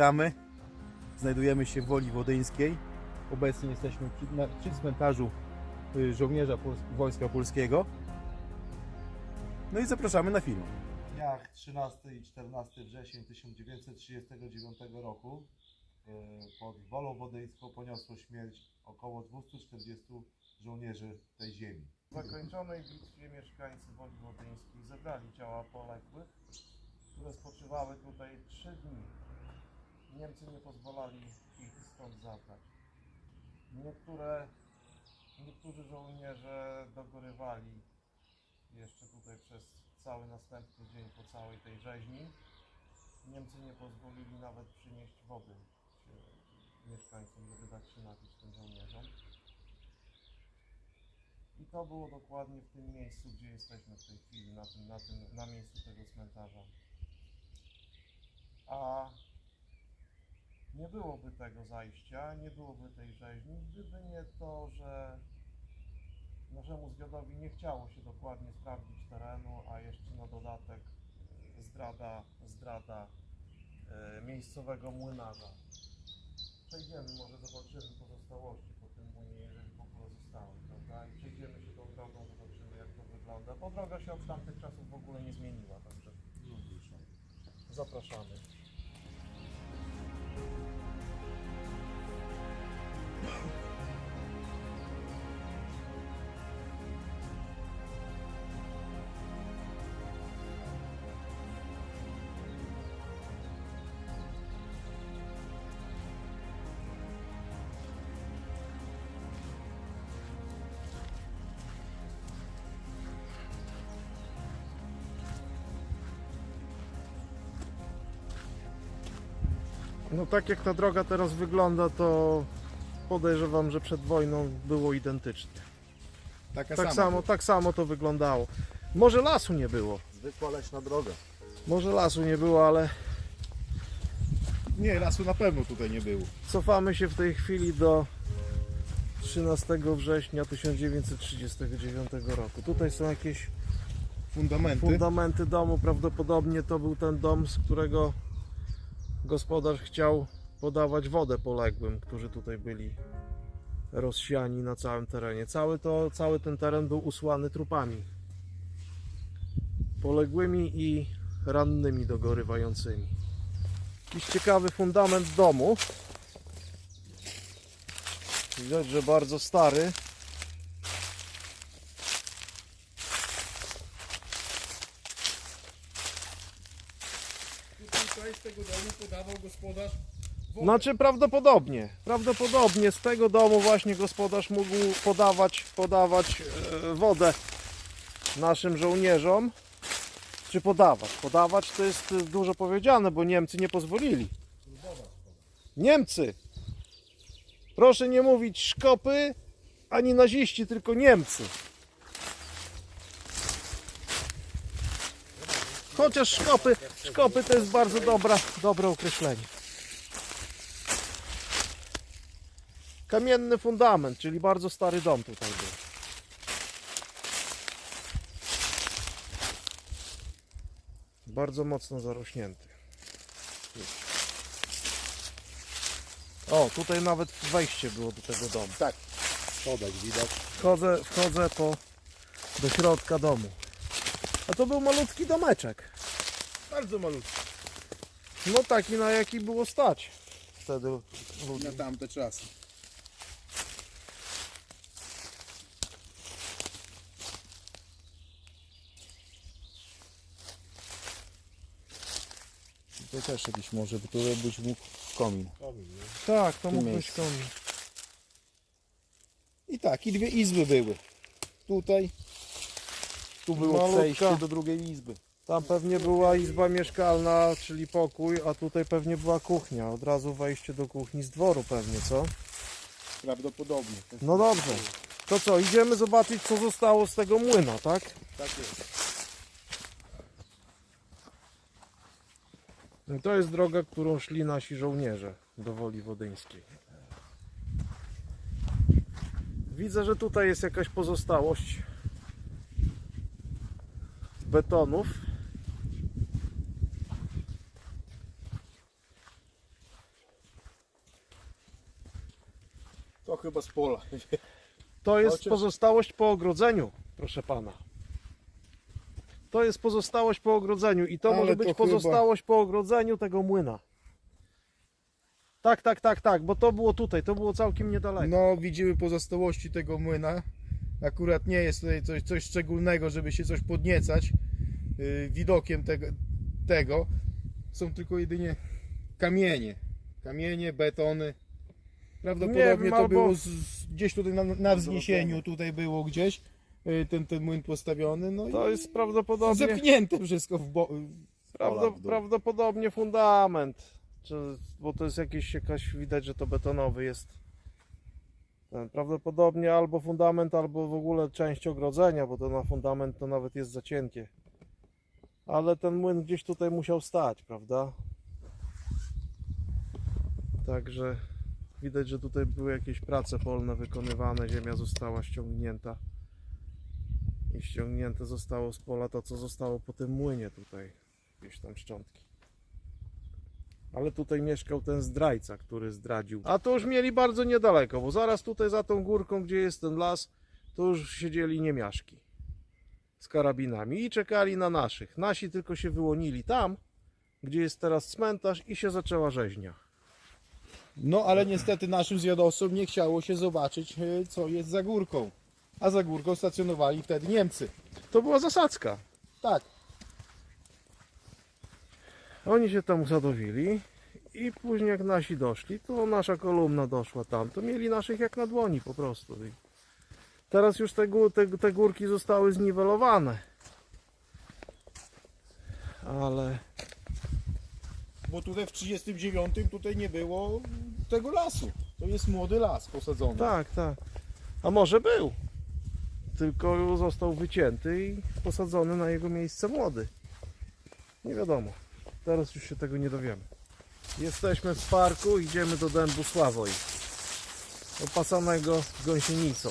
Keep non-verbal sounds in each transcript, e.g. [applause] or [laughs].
Witamy. Znajdujemy się w Woli Wodyńskiej. Obecnie jesteśmy przy, na, przy cmentarzu y, żołnierza Pols- Wojska Polskiego. No i zapraszamy na film. W dniach 13 i 14 września 1939 roku e, pod Wolą Wodyńską poniosło śmierć około 240 żołnierzy tej ziemi. W zakończonej bitwie mieszkańcy Woli Wodyńskiej zebrali ciała poległych, które spoczywały tutaj 3 dni. Niemcy nie pozwalali ich stąd zabrać. Niektóre, niektórzy żołnierze dogorywali jeszcze tutaj przez cały następny dzień po całej tej rzeźni. Niemcy nie pozwolili nawet przynieść wody mieszkańcom, żeby dać się napić tym żołnierzom. I to było dokładnie w tym miejscu, gdzie jesteśmy w tej chwili, na, tym, na, tym, na miejscu tego cmentarza. A nie byłoby tego zajścia, nie byłoby tej rzeźni, gdyby nie to, że naszemu zwiadowi nie chciało się dokładnie sprawdzić terenu, a jeszcze na dodatek e, zdrada, zdrada e, miejscowego młynarza. Przejdziemy, może zobaczymy pozostałości po tym młynie, jeżeli w ogóle zostały, prawda? I przejdziemy się tą drogą, zobaczymy jak to wygląda, bo droga się od tamtych czasów w ogóle nie zmieniła, także zapraszamy. No tak jak ta droga teraz wygląda, to podejrzewam, że przed wojną było identyczne. Taka Tak samo, tak samo to wyglądało. Może lasu nie było. Zwykła leśna droga. Może lasu nie było, ale Nie, lasu na pewno tutaj nie było. cofamy się w tej chwili do 13 września 1939 roku. Tutaj są jakieś Fundamenty. fundamenty domu. Prawdopodobnie to był ten dom, z którego gospodarz chciał podawać wodę poległym, którzy tutaj byli rozsiani na całym terenie. Cały, to, cały ten teren był usłany trupami poległymi i rannymi dogorywającymi. Jakiś ciekawy fundament domu. Widać, że bardzo stary. Tutaj z tego domu podawał gospodarz wodę. Znaczy prawdopodobnie, prawdopodobnie z tego domu właśnie gospodarz mógł podawać, podawać e, wodę naszym żołnierzom. Czy podawać? Podawać to jest dużo powiedziane, bo Niemcy nie pozwolili. Niemcy! Proszę nie mówić szkopy ani naziści, tylko Niemcy. Chociaż szkopy, szkopy to jest bardzo dobra, dobre określenie. Kamienny fundament, czyli bardzo stary dom tutaj był. Bardzo mocno zarośnięty. O, tutaj nawet wejście było do tego domu. Tak. Widać. Wchodzę, wchodzę po, do środka domu. A to był malutki domeczek. Bardzo malutki. No taki na jaki było stać wtedy ludzi. Na tamte czasy. Tutaj też jakiś może, bo tutaj być mógł komin. Tak, to mógł być miejscu. komin. I tak, i dwie izby były. Tutaj, tu było Malutka. przejście do drugiej izby. Tam pewnie była izba mieszkalna, czyli pokój, a tutaj pewnie była kuchnia. Od razu wejście do kuchni z dworu pewnie, co? Prawdopodobnie. No dobrze. To co, idziemy zobaczyć co zostało z tego młyna, tak? Tak jest. No to jest droga, którą szli nasi żołnierze do Woli Wodyńskiej. Widzę, że tutaj jest jakaś pozostałość betonów. To chyba z pola. To jest pozostałość po ogrodzeniu, proszę pana. To jest pozostałość po ogrodzeniu i to Ale może być pozostałość po ogrodzeniu tego młyna. Tak, tak, tak, tak, bo to było tutaj, to było całkiem niedaleko. No widzimy pozostałości tego młyna. Akurat nie jest tutaj coś, coś szczególnego, żeby się coś podniecać yy, widokiem tego, tego. Są tylko jedynie kamienie. Kamienie, betony. Prawdopodobnie Nie wiem, to albo- było z, z, gdzieś tutaj na, na wzniesieniu, tutaj było gdzieś yy, ten, ten młyn postawiony. No To i jest prawdopodobnie, zepchnięte wszystko w bo, prawdo, dół. prawdopodobnie fundament, czy, bo to jest jakiś, jakaś, widać, że to betonowy jest. Ten, prawdopodobnie albo fundament, albo w ogóle część ogrodzenia, bo to na fundament to nawet jest za cienkie. Ale ten młyn gdzieś tutaj musiał stać, prawda? Także widać, że tutaj były jakieś prace polne wykonywane, ziemia została ściągnięta. I ściągnięte zostało z pola to, co zostało po tym młynie tutaj, jakieś tam szczątki. Ale tutaj mieszkał ten zdrajca, który zdradził. A to już mieli bardzo niedaleko, bo zaraz tutaj za tą górką, gdzie jest ten las, to już siedzieli niemiaszki z karabinami i czekali na naszych. Nasi tylko się wyłonili tam, gdzie jest teraz cmentarz i się zaczęła rzeźnia. No ale niestety naszym zwiadowcom nie chciało się zobaczyć, e, co jest za górką. A za górką stacjonowali wtedy Niemcy. To była zasadzka. Tak, Oni się tam usadowili i później jak nasi doszli, to nasza kolumna doszła tam, to mieli naszych jak na dłoni po prostu. Teraz już te, te, te górki zostały zniwelowane. Ale bo tutaj w 39 tutaj nie było tego lasu. To jest młody las posadzony. tak, tak. A może był. Tylko został wycięty i posadzony na jego miejsce młody. Nie wiadomo. Teraz już się tego nie dowiemy. Jesteśmy w parku, idziemy do dębu Sławoj. Opasanego gąsienicą.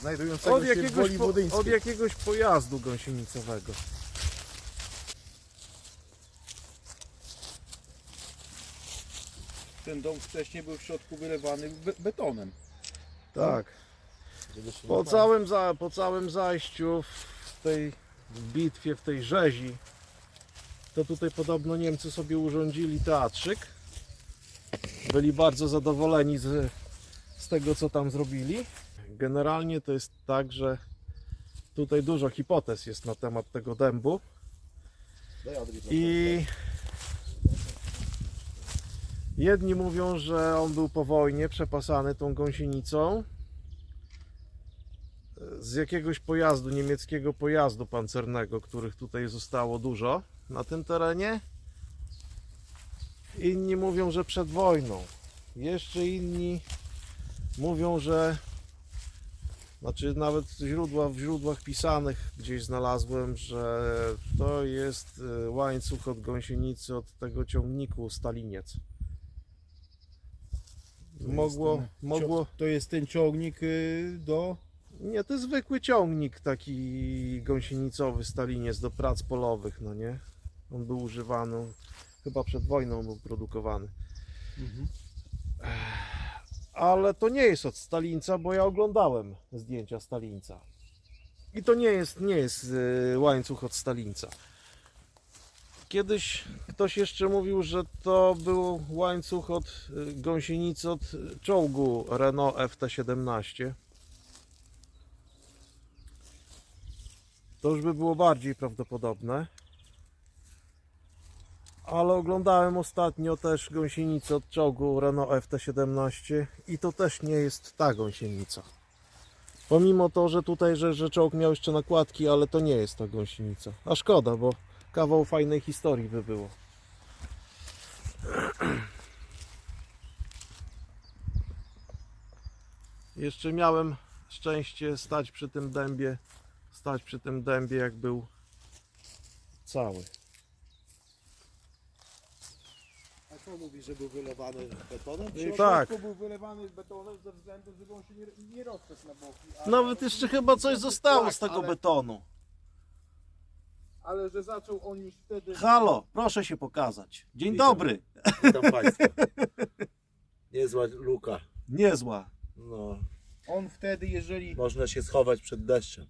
Znajdującego Od się w jakiegoś, Woli po, od jakiegoś pojazdu gąsienicowego. Ten dom wcześniej był w środku wylewany be betonem. Tak. Żeby się Po nie całym, za, po całym zajściu w tej bitwie, w tej rzezi, to tutaj podobno Niemcy sobie urządzili teatrzyk. Byli bardzo zadowoleni z, z tego, co tam zrobili. Generalnie to jest tak, że tutaj dużo hipotez jest na temat tego dębu. I jedni mówią, że on był po wojnie przepasany tą gąsienicą z jakiegoś pojazdu, niemieckiego pojazdu pancernego, których tutaj zostało dużo na tym terenie. Inni mówią, że przed wojną. Jeszcze inni mówią, że znaczy nawet źródła, w źródłach pisanych gdzieś znalazłem, że to jest y, łańcuch od gąsienicy od tego ciągniku Staliniec. To Mogło, ten mogło, To jest ten ciągnik y, do... nie, to jest zwykły ciągnik taki gąsienicowy Staliniec do prac polowych, no nie? On był używany, chyba przed wojną był produkowany. Ale to nie jest od Stalinca, bo ja oglądałem zdjęcia Stalinca. I to nie jest, nie jest y, łańcuch od Stalinca. Kiedyś ktoś jeszcze mówił, że to był łańcuch od y, gąsienicy od czołgu Renault FT17. To już by było bardziej prawdopodobne. Ale oglądałem ostatnio też gąsienicę od czołgu Renault FT17 i to też nie jest ta gąsienica. Pomimo to, że tutaj, że, że czołg miał jeszcze nakładki, ale to nie jest ta gąsienica. A szkoda, bo kawał fajnej historii by było. [clears throat] Jeszcze miałem szczęście stać przy tym dębie, stać przy tym dębie jak był cały. A co mówi, że był wylewany betonem? I tak. był wylewany betonem ze względu, żeby on się nie, nie rozszedł na boki. Ale, Nawet jeszcze chyba coś zostało Tak, z tego ale- betonu. ale że zaczął on już wtedy... Halo, proszę się pokazać. Dzień Witam. dobry. Witam Państwa. [laughs] Niezła luka. Niezła. No, On wtedy, jeżeli można się schować przed deszczem.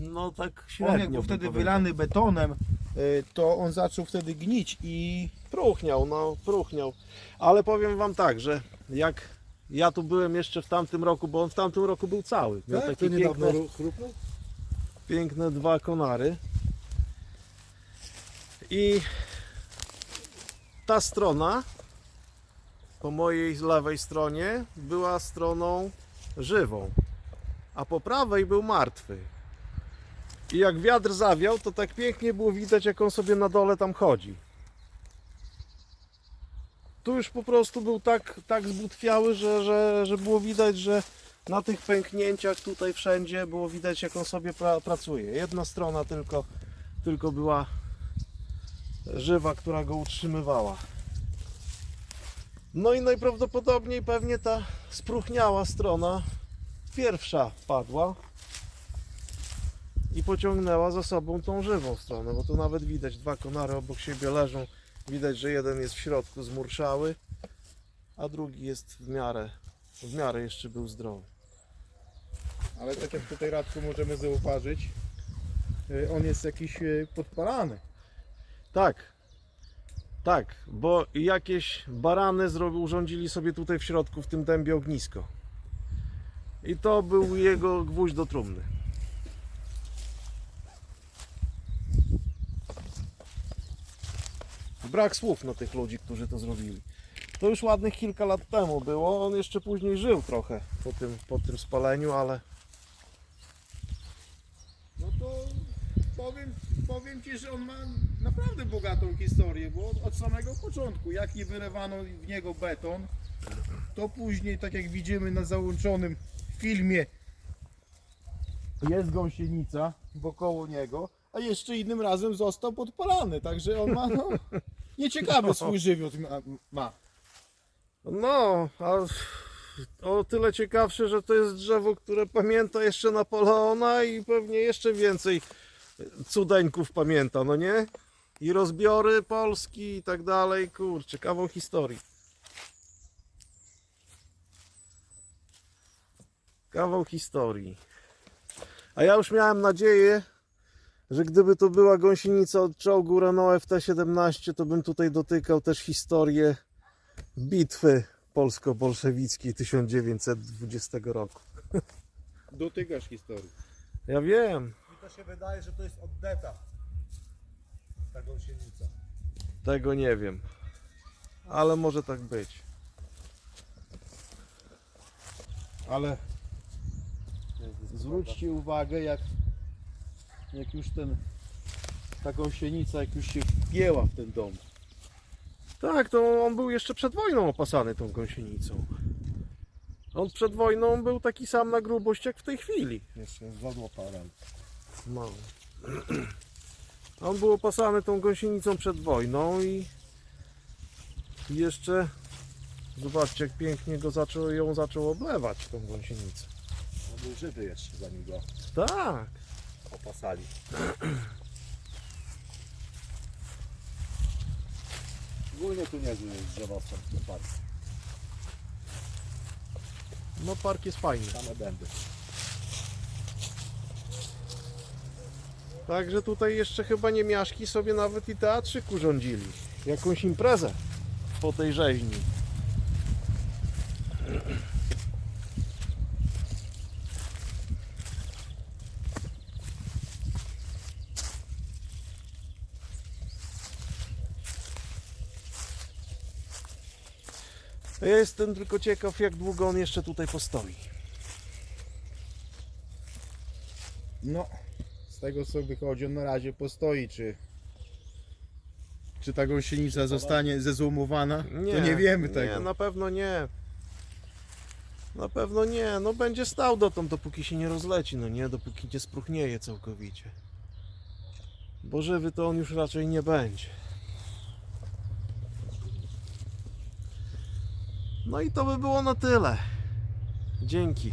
No tak on średnio. jak był bym wtedy powiedział. wylany betonem, y, to on zaczął wtedy gnić i Próchniał, no próchniał. Ale powiem wam tak, że jak ja tu byłem jeszcze w tamtym roku, bo on w tamtym roku był cały. Miał Tak, to takie niedawno piękne, ru- chrupnął? piękne dwa konary. I ta strona po mojej lewej stronie była stroną żywą, a po prawej był martwy. I jak wiatr zawiał, to tak pięknie było widać, jak on sobie na dole tam chodzi. Tu już po prostu był tak, tak zbutwiały, że, że, że było widać, że na tych pęknięciach tutaj wszędzie było widać, jak on sobie pra, pracuje. Jedna strona tylko, tylko była żywa, która go utrzymywała. No i najprawdopodobniej pewnie ta spróchniała strona pierwsza padła i pociągnęła za sobą tą żywą stronę, bo tu nawet widać dwa konary obok siebie leżą. Widać, że jeden jest w środku zmurszały, a drugi jest w miarę, w miarę jeszcze był zdrowy. Ale tak jak tutaj Radku możemy zauważyć, y, on jest jakiś y, podpalany. Tak, tak, bo jakieś barany urządzili sobie tutaj w środku, w tym dębie ognisko. I to był jego gwóźdź do trumny. Brak słów na tych ludzi, którzy to zrobili. To już ładnych kilka lat temu było. On jeszcze później żył trochę po tym, po tym spaleniu, ale No to powiem, powiem Ci, że on ma naprawdę bogatą historię, bo od, samego początku, jak nie wylewano w niego beton, to później, tak jak widzimy na załączonym filmie, jest gąsienica wokoło niego, a jeszcze innym razem został podpalany, także on ma no, [laughs] nieciekawy swój żywot ma. ma. No, a o tyle ciekawsze, że to jest drzewo, które pamięta jeszcze Napoleona i pewnie jeszcze więcej cudeńków pamięta, no nie? I rozbiory Polski i tak dalej, kurczę, kawał historii. Kawał historii. A ja już miałem nadzieję, że gdyby to była gąsienica od czołgu Renault FT17, to bym tutaj dotykał też historię bitwy polsko-bolszewickiej 1920 roku. Dotykasz historii. Ja wiem, Mi to się wydaje, że to jest oddeta. Ta gąsienica. tego nie wiem, ale może tak być. Ale zwróćcie uwagę, jak, jak już ten, ta gąsienica, jak już się wpięła w ten dom. Tak, to on był jeszcze przed wojną opasany tą gąsienicą. On przed wojną był taki sam na grubość jak w tej chwili. Jeszcze zodło parę. No. On był opasany tą gąsienicą przed wojną i jeszcze zobaczcie jak pięknie go zaczął, ją zaczął oblewać tą gąsienicę. On był żywy jeszcze, zanim go Tak. Opasali. Ogólnie tu niezły jest drzewostęp w parku. No park jest fajny. Same dęby. Także tutaj jeszcze chyba niemiaszki sobie nawet i teatrzyk urządzili. Jakąś imprezę po tej rzeźni. Ja jestem tylko ciekaw, jak długo on jeszcze tutaj postoi. No, z tego co wychodzi, on na razie postoi, czy, czy ta gąsienica zostanie zezłomowana, to nie wiemy tego. Nie, na pewno nie. Na pewno nie. No będzie stał dotąd, dopóki się nie rozleci, no nie, dopóki nie spróchnieje całkowicie. Bo żywy to on już raczej nie będzie. No i to by było na tyle. Dzięki.